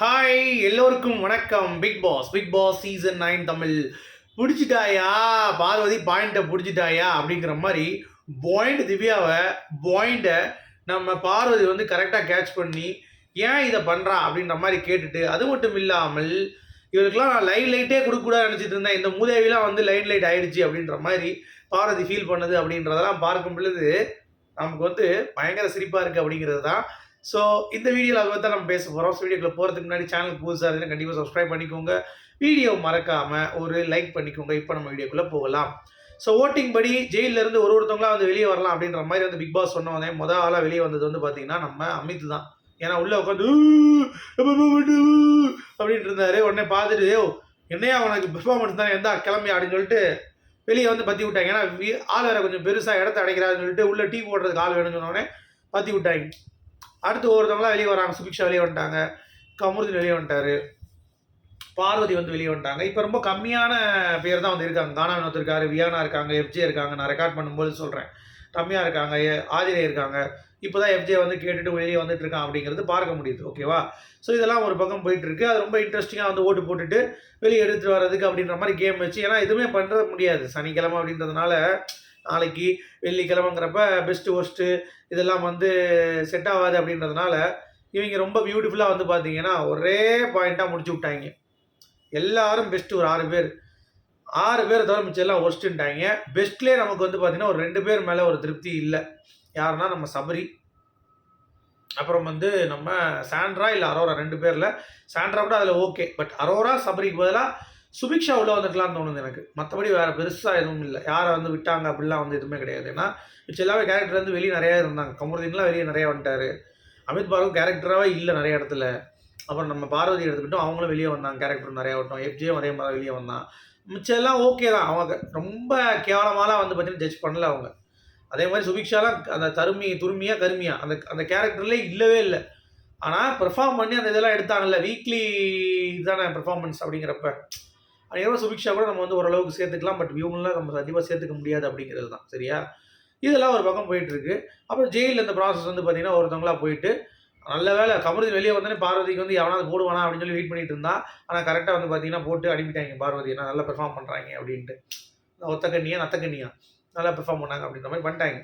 Hi எல்லோருக்கும் வணக்கம். Big Boss Big Boss season nine Tamil பிடிச்சிட்டாயா? Parvathi பாயிண்ட்டை பிடிச்சிட்டாயா? அப்படிங்கிற மாதிரி பாயிண்ட் திவ்யாவை பாயிண்ட்டை நம்ம பார்வதி வந்து கரெக்டாக கேட்ச் பண்ணி ஏன் இதை பண்ணுறா அப்படின்ற மாதிரி கேட்டுட்டு அது மட்டும் இல்லாமல் இவருக்கெல்லாம் நான் லைட் லைட்டே கொடுக்கக்கூடாது நினச்சிட்டு இருந்தேன். இந்த மூதேவிலாம் வந்து லைட் லைட் ஆயிடுச்சு அப்படின்ற மாதிரி பார்வதி ஃபீல் பண்ணுது அப்படின்றதெல்லாம் பார்க்கும் பொழுது நமக்கு வந்து பயங்கர சிரிப்பாக இருக்குது அப்படிங்கிறது தான் ஸோ இந்த வீடியோவில் அதை தான் நம்ம பேச போகிறோம் ஸோ வீடியோக்குள்ள போகிறதுக்கு முன்னாடி சேனல் புதுசாக இருந்தால் கண்டிப்பாக சப்ஸ்கிரைப் பண்ணிக்கோங்க. வீடியோ மறக்காமல் ஒரு லைக் பண்ணிக்கோங்க. இப்போ நம்ம வீடியோக்குள்ளே போகலாம். ஸோ ஓட்டிங் படி ஜெயிலிருந்து ஒரு ஒருத்தவங்களா வந்து வெளியே வரலாம் அப்படின்ற மாதிரி வந்து பிக் பாஸ் சொன்ன உடனே மொதல் ஆளாக வெளியே வந்தது வந்து பார்த்தீங்கன்னா நம்ம அமித் தான். ஏன்னா உள்ளே உட்காந்து அப்படின்ட்டு இருந்தாரு. உடனே பார்த்துட்டு ஏ என்னையா உனக்கு பெர்ஃபார்மன்ஸ் தான்? எந்த கிளம்பி அப்படின்னு சொல்லிட்டு வெளியே வந்து பற்றி விட்டாங்க. ஏன்னா வீ- ஆள் வேற கொஞ்சம் பெருசாக இடத்த அடைக்கிறாருன்னு சொல்லிட்டு உள்ளே டீ போடுறதுக்கு ஆள் வேணும்னு சொன்னோடனே பற்றி விட்டாங்க. அடுத்து ஒருத்தவங்களாம் வெளியே வராங்க சுபிக்ஷா வெளியே வந்துட்டாங்க கமருதீன் வெளியே வந்துட்டாரு பார்வதி வந்து வெளியே வந்துட்டாங்க. இப்போ ரொம்ப கம்மியான பேர் தான் வந்து இருக்காங்க. தானா வினோத் இருக்காரு வியானா இருக்காங்க எஃப்ஜே இருக்காங்க. நான் ரெக்கார்ட் பண்ணும்போது சொல்கிறேன் ரம்யா இருக்காங்க ஆதிரே இருக்காங்க. இப்போ தான் எஃப்ஜே வந்து கேட்டுட்டு வெளியே வந்துட்டு இருக்கான் அப்படிங்கிறது பார்க்க முடியுது. ஓகேவா ஸோ இதெல்லாம் ஒரு பக்கம் போயிட்டு இருக்கு. அது ரொம்ப இன்ட்ரெஸ்டிங்காக வந்து ஓட்டு போட்டுட்டு வெளியே எடுத்துட்டு வர்றதுக்கு அப்படின்ற மாதிரி கேம் வச்சு ஏன்னா எதுவுமே பண்ணுற முடியாது. சனிக்கிழமை அப்படின்றதுனால நாளைக்கு வெள்ளிக்கிழமைங்கிறப்ப பெஸ்ட்டு ஒஸ்ட்டு இதெல்லாம் வந்து செட் ஆகாது அப்படின்றதுனால இவங்க ரொம்ப பியூட்டிஃபுல்லாக வந்து பார்த்தீங்கன்னா ஒரே பாயிண்ட்டாக முடிச்சு விட்டாங்க. எல்லாரும் பெஸ்ட்டு ஒரு ஆறு பேர். ஆறு பேர் தவிர மிச்சம் எல்லாம் ஒஸ்ட்டுன்ட்டாங்க பெஸ்ட்லேயே நமக்கு வந்து பார்த்திங்கன்னா ஒரு ரெண்டு பேர் மேலே ஒரு திருப்தி இல்லை. யாருன்னா நம்ம சபரி. அப்புறம் வந்து நம்ம சாண்ட்ரா இல்லை அரோரா ரெண்டு பேரில். சாண்ட்ரா கூட அதில் ஓகே பட் அரோரா சபரிக்கு பதிலாக சுபிக்ஷா உள்ள வந்துருக்கலாம்னு தோணுது எனக்கு. மற்றபடி வேறு பெருசாக எதுவும் இல்லை. யாரை வந்து விட்டாங்க அப்படிலாம் வந்து எதுவுமே கிடையாது. ஏன்னா மிச்சம் எல்லாமே கேரக்டர் வந்து வெளியே நிறையா இருந்தாங்க. கமருதீன்லாம் வெளியே நிறையா வந்துட்டாரு. அமித் பார்வம் கேரக்டராகவே இல்லை நிறைய இடத்துல. அப்புறம் நம்ம பார்வதி எடுத்துக்கிட்டோம். அவங்களும் வெளியே வந்தாங்க. கேரக்டர் நிறையா விட்டோம் எஃப்ஜியும் அதே மாதிரி வெளியே வந்தான். மிச்சம் எல்லாம் ஓகே தான். அவங்க ரொம்ப கேவலமாலாம் வந்து பார்த்தீங்கன்னா ஜட்ஜ் பண்ணல அவங்க. அதே மாதிரி சுபிக்ஷாலாம் அந்த தருமி துருமியா கருமியா. அந்த அந்த கேரக்டர்லேயே இல்லவே இல்லை. ஆனால் பெர்ஃபார்ம் பண்ணி அந்த இதெல்லாம் எடுத்தாங்கல்ல. வீக்லி இதுதானே பெர்ஃபார்மன்ஸ் அப்படிங்கிறப்ப. அதுக்கப்புறம் சுபிக்ஷா கூட நம்ம வந்து ஓரளவுக்கு சேர்த்துக்கலாம் பட் இவங்களாம் நம்ம அதிகமாக சேர்த்துக்க முடியாது அப்படிங்கிறது தான் சரியா? இதெல்லாம் ஒரு பக்கம் போயிட்டுருக்கு. அப்புறம் ஜெயிலில் இந்த ப்ராசஸ் வந்து பார்த்தீங்கன்னா ஒருத்தவங்களாக போயிட்டு நல்ல வேலை கமருதி வெளியே வந்தோடனே பார்வதிக்கு வந்து எவனாவது போடுவானா அப்படின்னு சொல்லி வெயிட் பண்ணிட்டு இருந்தா ஆனால் கரெக்டாக வந்து பார்த்தீங்கன்னா போட்டு அனுப்பிட்டாங்க பார்வதி. என்ன நல்லா பெர்ஃபார்ம் பண்ணுறாங்க அப்படின்ட்டு. ஒத்த கண்ணியா நத்த கண்ணியா நல்லா பெர்ஃபார்ம் பண்ணாங்க அப்படின்ற மாதிரி பண்ணிட்டாங்க.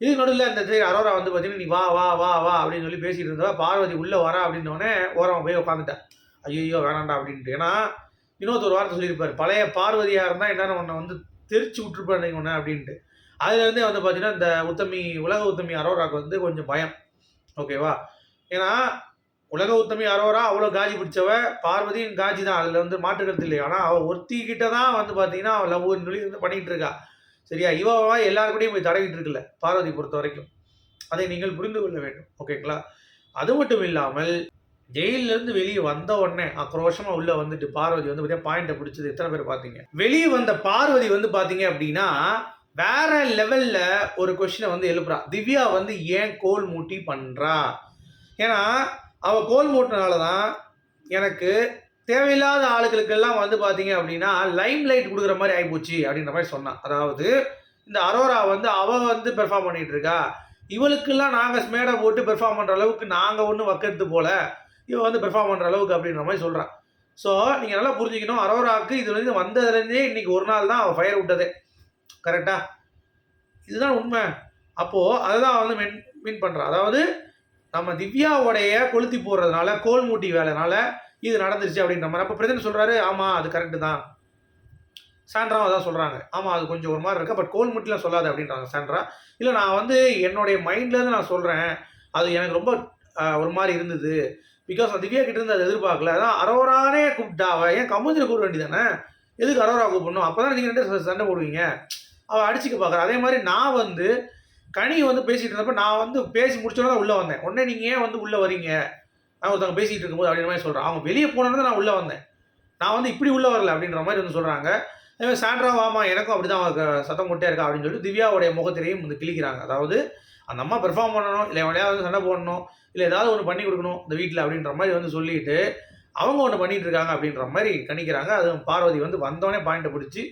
இது நடுவில் இந்த சரி அரோரா வந்து பார்த்தீங்கன்னா நீ வா வா வா வா அப்படின்னு சொல்லி பேசிட்டு இருந்தா பார்வதி உள்ளே வரா அப்படின்னோடனே ஓரம் போய் உட்காந்துட்டேன் ஐயோ வேணாண்டா அப்படின்ட்டு. ஏன்னா இன்னொருத்தர் ஒரு வார்த்தை சொல்லியிருப்பார் பழைய பார்வதியாக இருந்தால் என்னென்ன உன்னை வந்து தெரிச்சு விட்டுருப்பாரு உன்னை அப்படின்ட்டு. அதுலேருந்தே வந்து பார்த்தீங்கன்னா இந்த உத்தமி உலக உத்தமி அரோராக்கு வந்து கொஞ்சம் பயம். ஓகேவா? ஏன்னா உலக உத்தமி அரோரா அவ்வளோ காஜி பிடிச்சவ பார்வதியும் காஜி தான். அதில் வந்து மாற்றுக்கிறது இல்லை ஆனால் அவள் ஒருத்திக்கிட்ட தான் வந்து பார்த்தீங்கன்னா அவள் லவ் சொல்லி வந்து பண்ணிகிட்டு இருக்கா. சரியா? இவவா எல்லாருக்கூடையும் போய் தடவிட்டு இருக்குல்ல பார்வதி பொறுத்த வரைக்கும். அதை நீங்கள் புரிந்து கொள்ள வேண்டும். ஓகேங்களா? அது மட்டும் இல்லாமல் ஜெயிலிருந்து இருந்து வெளியே வந்த உடனே ஆக்ரோஷமா உள்ள வந்துட்டு பார்வதி வந்து பார்த்தீங்கன்னா பாயிண்ட்டை பிடிச்சது. எத்தனை பேர் பார்த்தீங்க வெளியே வந்த பார்வதி வந்து பார்த்தீங்க அப்படின்னா வேற லெவல்ல ஒரு கொஷினை வந்து எழுப்புறா. திவ்யா வந்து ஏன் கோல் மூட்டி பண்றா? ஏன்னா அவ கோல் மூட்டினால தான் எனக்கு தேவையில்லாத ஆளுகளுக்கெல்லாம் வந்து பார்த்தீங்க அப்படின்னா லைம் லைட் கொடுக்குற மாதிரி ஆகிப்போச்சு அப்படின்ற மாதிரி சொன்னான் அதாவது இந்த அரோரா வந்து அவள் வந்து பெர்ஃபார்ம் பண்ணிகிட்ருக்கா இருக்கா. இவளுக்கெல்லாம் நாங்கள் ஸ்மேடை போட்டு பெர்ஃபார்ம் பண்ணுற அளவுக்கு நாங்கள் ஒன்றும் வக்கிறது போல். இவன் வந்து பெர்ஃபார்ம் பண்ணுற அளவுக்கு அப்படின்ற மாதிரி சொல்கிறான் ஸோ நீங்கள் நல்லா புரிஞ்சுக்கணும். அரோராவுக்கு இதுலேருந்து வந்ததுலேருந்தே இன்றைக்கி ஒரு நாள் தான் அவள் ஃபயர் விட்டதே. கரெக்டாக இதுதான் உண்மை. அப்போது அதை தான் வந்து மென் மீன் பண்ணுறான் அதாவது நம்ம திவ்யாவுடைய கொளுத்தி போடுறதுனால கோல் மூட்டி வேலைனால இது நடந்துருச்சு அப்படின்ற மாதிரி. அப்போ பிரதன் சொல்கிறாரு ஆமாம் அது கரெக்டு தான். சாண்ட்ரா அதான் சொல்கிறாங்க ஆமாம் அது கொஞ்சம் ஒரு மாதிரி இருக்குது பட் கோல் மூட்டிலாம் சொல்லாது அப்படின்றாங்க சாண்ட்ரா. இல்லை நான் வந்து என்னுடைய மைண்ட்லேருந்து நான் சொல்கிறேன் அது எனக்கு ரொம்ப ஒரு மாதிரி இருந்தது. பிகாஸ் திவ்யா கிட்ட இருந்து அதை எதிர்பார்க்கல. அதான் அரோரானே கூப்பிட்டா அவள் ஏன் கமுந்திர கூப்பிட வேண்டியதானே எதுக்கு அரோரா கூப்பிடணும்? அப்போ தான் நீங்கள் ரெண்டு சண்டை போடுவீங்க. அவள் அடிச்சுக்க பார்க்குறா அதே மாதிரி நான் வந்து கனி வந்து பேசிகிட்டு இருந்தப்ப நான் வந்து பேசி முடிச்சோட தான் உள்ளே வந்தேன். உடனே நீங்கள் ஏன் வந்து உள்ளே வரீங்க? நான் ஒருத்தவங்க பேசிகிட்டு இருக்கும்போது அப்படின்ற மாதிரி சொல்கிறேன் அவங்க வெளியே போனோன்னு தான் நான் உள்ளே வந்தேன். நான் வந்து இப்படி உள்ளே வரல அப்படின்ற மாதிரி வந்து சொல்கிறாங்க அதே மாதிரி சாண்ட்ரா வாமா எனக்கும் அப்படி தான் சத்தம் கொட்டே இருக்கா அப்படின்னு சொல்லிட்டு திவ்யாவுடைய முகத்திலையும் வந்து கிழிக்கிறாங்க. அதாவது அந்த அம்மா பெர்ஃபார்ம் பண்ணணும் இல்லை எவ்வளையாவது சண்டை போடணும் இல்லை ஏதாவது ஒன்று பண்ணி கொடுக்கணும் இந்த வீட்டில் அப்படின்ற மாதிரி வந்து சொல்லிட்டு அவங்க ஒன்று பண்ணிட்டு இருக்காங்க அப்படின்ற மாதிரி கணிக்கிறாங்க. அது பார்வதி வந்து வந்தோடனே பாயிண்ட்டை பிடிச்சி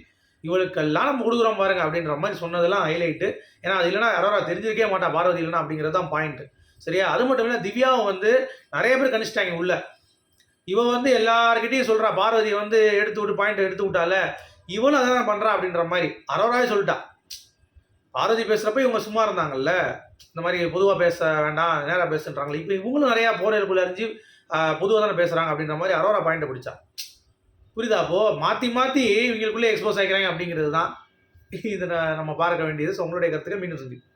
இவளுக்கெல்லாம் நம்ம கொடுக்குறோம் பாருங்க அப்படின்ற மாதிரி சொன்னதெல்லாம் ஹைலைட்டு ஏன்னா அது இல்லைனா யாரோ தெரிஞ்சிருக்கவே மாட்டா பார்வதி இல்லைனா அப்படிங்கிறது தான் பாயிண்ட்டு சரியா? அது மட்டும் இல்லை திவ்யாவும் வந்து நிறைய பேர் கணிச்சிட்டாங்க உள்ள. இவன் வந்து எல்லாருக்கிட்டையும் சொல்கிறா பார்வதியை வந்து எடுத்து விட்டு பாயிண்ட் எடுத்து விட்டால இவனும் அதான் பண்ணுறான் அப்படின்ற மாதிரி. அரோராவே சொல்லிட்டா. பார்வதி பேசுகிறப்ப இவங்க சும்மா இருந்தாங்கல்ல? இந்த மாதிரி பொதுவாக பேச வேண்டாம் நேராக பேசுன்றாங்களே. இப்போ இவங்களும் நிறையா போரைக்குள்ள அறிஞ்சு பொதுவாக தானே பேசுகிறாங்க அப்படின்ற மாதிரி அரோரா பாயிண்ட் பிடிச்சா. புரியுதா அப்போது மாற்றி மாற்றி இவங்களுக்குள்ளே எக்ஸ்போஸ் ஆகிக்கிறாங்க அப்படிங்கிறது தான் இதை நம்ம பார்க்க வேண்டியது. ஸோ உங்களுடைய கருத்துக்கு மீண்டும் சந்திப்போம்.